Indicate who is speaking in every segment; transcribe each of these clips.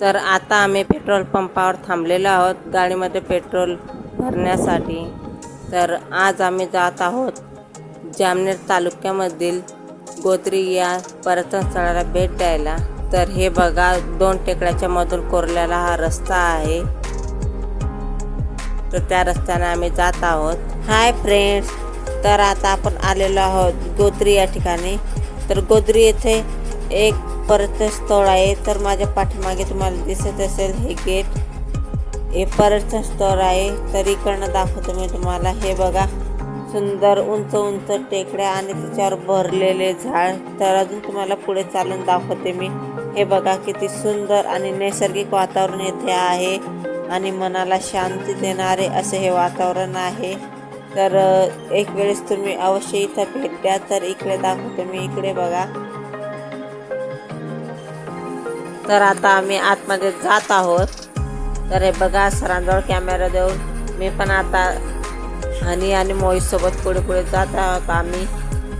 Speaker 1: तर आता आम्ही पेट्रोल पंपावर थांबलेलो आहोत गाडीमध्ये पेट्रोल भरण्यासाठी. तर आज आम्ही जात आहोत जामनेर तालुक्यामधील गोत्री या पर्यटन स्थळाला भेट द्यायला. तर हे बघा दोन टेकड्याच्या मधून कोरलेला हा रस्ता आहे. तर त्या रस्त्याने आम्ही जात आहोत. हाय फ्रेंड्स तर आता आपण आलेलो आहोत गोत्री या ठिकाणी. तर गोत्री येथे एक पर्यटन स्थळ आहे तर माझ्या पाठीमागे तुम्हाला दिसत असेल हे गेट. हे पर्यटन स्थळ आहे तर इकडनं दाखवतो मी तुम्हाला. हे बघा सुंदर उंच उंच टेकड्या आणि त्याच्यावर भरलेले झाड. तर अजून तुम्हाला पुढे चालून दाखवते मी. हे बघा किती सुंदर आणि नैसर्गिक वातावरण येथे आहे आणि मनाला शांती देणारे असे हे वातावरण आहे. तर एक वेळेस तुम्ही अवश्य इथं भेट द्या. तर इकडे दाखवतो मी इकडे बघा. तर आता आम्ही आतमध्ये जात आहोत. तर हे बघा सरांजवळ कॅमेरा देऊन मी पण आता आणि आणि मोहित सोबत पुढे पुढे जात आहोत आम्ही.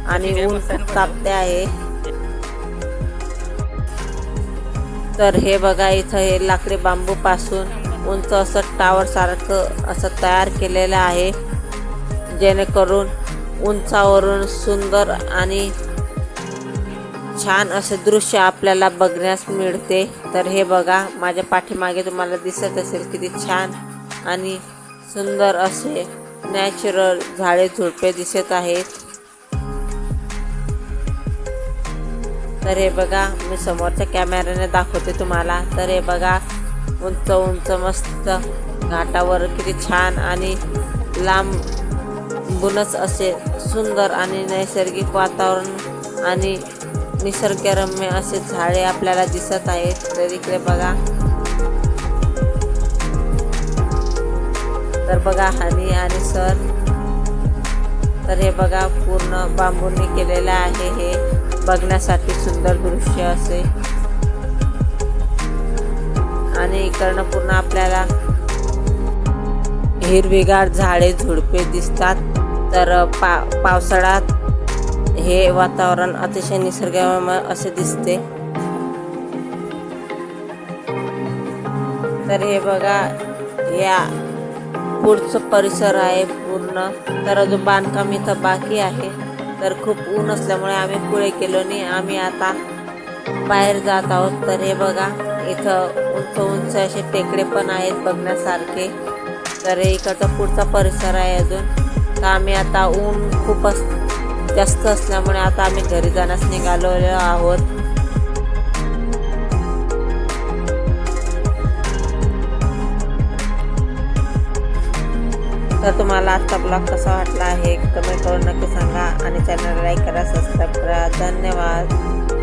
Speaker 1: आणि ऊन खूप तापते आहे. तर हे बघा इथं हे लाकडी बांबू पासून उंच असं टावर सारखं असं तयार केलेलं आहे. जेणेकरून उंचावरून सुंदर आणि छान असे दृश्य आपल्याला बघण्यास मिळते. तर हे बघा माझ्या पाठीमागे तुम्हाला दिसत असेल किती छान आणि सुंदर असे नॅचरल झाडे झुडपे दिसत आहेत. तर हे बघा मी समोरच्या कॅमेऱ्याने दाखवते तुम्हाला. तर हे बघा उंच उंच मस्त घाटावर किती छान आणि लांबूनच असे सुंदर आणि नैसर्गिक वातावरण आणि निसर्गरम्य असे झाडे आपल्याला दिसत आहेत. तर इकडे बघा. तर बघा हनी आणि सर. तर हे बघा पूर्ण बांबूंनी केलेलं आहे हे. बघण्यासाठी सुंदर दृश्य असे. आणि इकडनं पूर्ण आपल्याला हिरवीगार झाडे झुडपे दिसतात. तर पा पावसाळ्यात हे वातावरण अतिशय निसर्गामय असे दिसते. तर हे बघा या पुढचं परिसर आहे पूर्ण. तर अजून बांधकाम इथं बाकी आहे. तर खूप ऊन असल्यामुळे आम्ही पुढे गेलो नाही. आम्ही आता बाहेर जात आहोत. तर हे बघा इथं उंच उंच असे टेकडे पण आहेत बघण्यासारखे. तर हे इकडचा पुढचा परिसर आहे अजून. तर आम्ही आता ऊन खूप जास्त असल्यामुळे आता आम्ही घरी जाण्यास निघालो आहोत. तर तुम्हाला आजचा ब्लॉग कसा वाटला आहे कमेंट करून नक्की सांगा आणि चॅनल लाईक करा सबस्क्राईब करा. धन्यवाद.